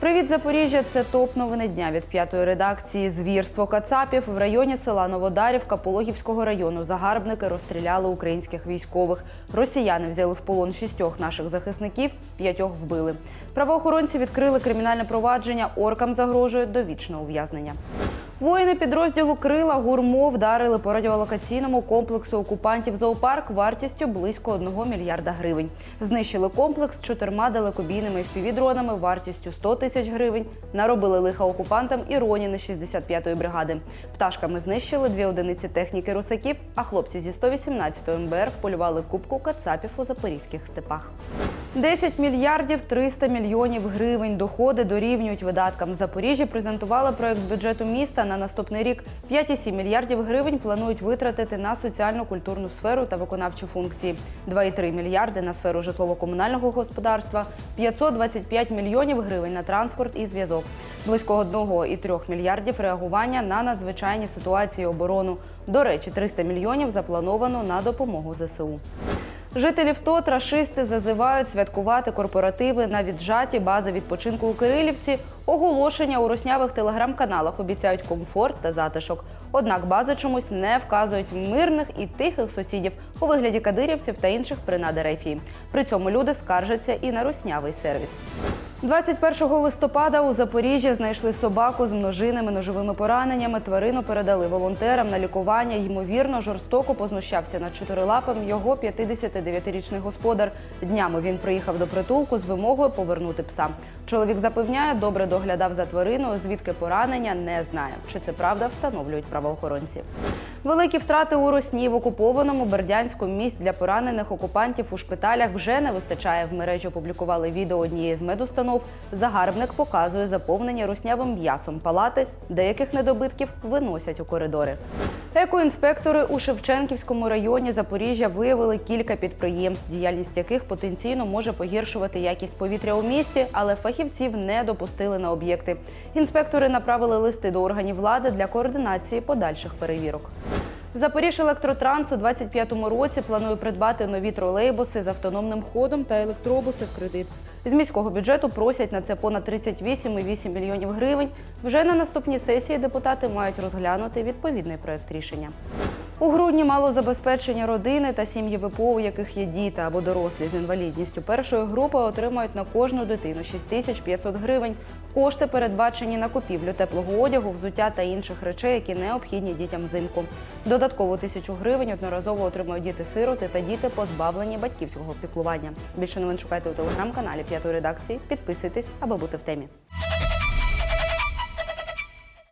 Привіт, Запоріжжя! Це топ новини дня від п'ятої редакції. Звірство Кацапів в районі села Новодарівка Пологівського району. Загарбники розстріляли українських військових. Росіяни взяли в полон шістьох наших захисників, п'ятьох вбили. Правоохоронці відкрили кримінальне провадження. Оркам загрожує довічне ув'язнення. Воїни підрозділу Крила гурмо вдарили по радіолокаційному комплексу окупантів зоопарк вартістю близько 1 мільярда гривень. Знищили комплекс чотирма далекобійними FPV-дронами вартістю 100 тисяч гривень. Наробили лиха окупантам і роніни 65-ї бригади. Пташками знищили дві одиниці техніки русаків, а хлопці зі 118-ї МБР вполювали кубку кацапів у запорізьких степах. 10 мільярдів 300 мільйонів гривень доходи дорівнюють видаткам. В Запоріжжі презентували проект бюджету міста на наступний рік. 5,7 мільярдів гривень планують витратити на соціально-культурну сферу та виконавчі функції. 2,3 мільярди на сферу житлово-комунального господарства, 525 мільйонів гривень на транспорт і зв'язок. Близько 1,3 мільярдів реагування на надзвичайні ситуації оборону. До речі, 300 мільйонів заплановано на допомогу ЗСУ. Жителів ТОТ рашисти зазивають святкувати корпоративи на віджаті бази відпочинку у Кирилівці. Оголошення у роснявих телеграм-каналах обіцяють комфорт та затишок. Однак бази чомусь не вказують мирних і тихих сусідів у вигляді кадирівців та інших принад РФ. При цьому люди скаржаться і на руснявий сервіс. 21 листопада у Запоріжжі знайшли собаку з множинними ножовими пораненнями. Тварину передали волонтерам на лікування. Ймовірно, жорстоко познущався над чотирилапим його 59-річний господар. Днями він приїхав до притулку з вимогою повернути пса. Чоловік запевняє, добре доглядав за твариною. Звідки поранення не знає. Чи це правда встановлюють правоохоронці? Великі втрати у Росні в окупованому Бердянську місць для поранених окупантів у шпиталях вже не вистачає. В мережі опублікували відео однієї з медустанов. Загарбник показує заповнені руснявим м'ясом палати. Деяких недобитків виносять у коридори. Екоінспектори у Шевченківському районі Запоріжжя виявили кілька підприємств, діяльність яких потенційно може погіршувати якість повітря у місті, але фахівців не допустили на об'єкти. Інспектори направили листи до органів влади для координації подальших перевірок. Запоріж електротранс у 25-му році планує придбати нові тролейбуси з автономним ходом та електробуси в кредит. З міського бюджету просять на це понад 38,8 мільйонів гривень. Вже на наступній сесії депутати мають розглянути відповідний проект рішення. У грудні малозабезпечені родини та сім'ї ВПО, у яких є діти або дорослі з інвалідністю першої групи, отримають на кожну дитину 6500 гривень. Кошти передбачені на купівлю теплого одягу, взуття та інших речей, які необхідні дітям взимку. Додатково тисячу гривень одноразово отримують діти-сироти та діти, позбавлені батьківського піклування. Більше новин шукайте у телеграм-каналі п'ятої редакції. Підписуйтесь, аби бути в темі.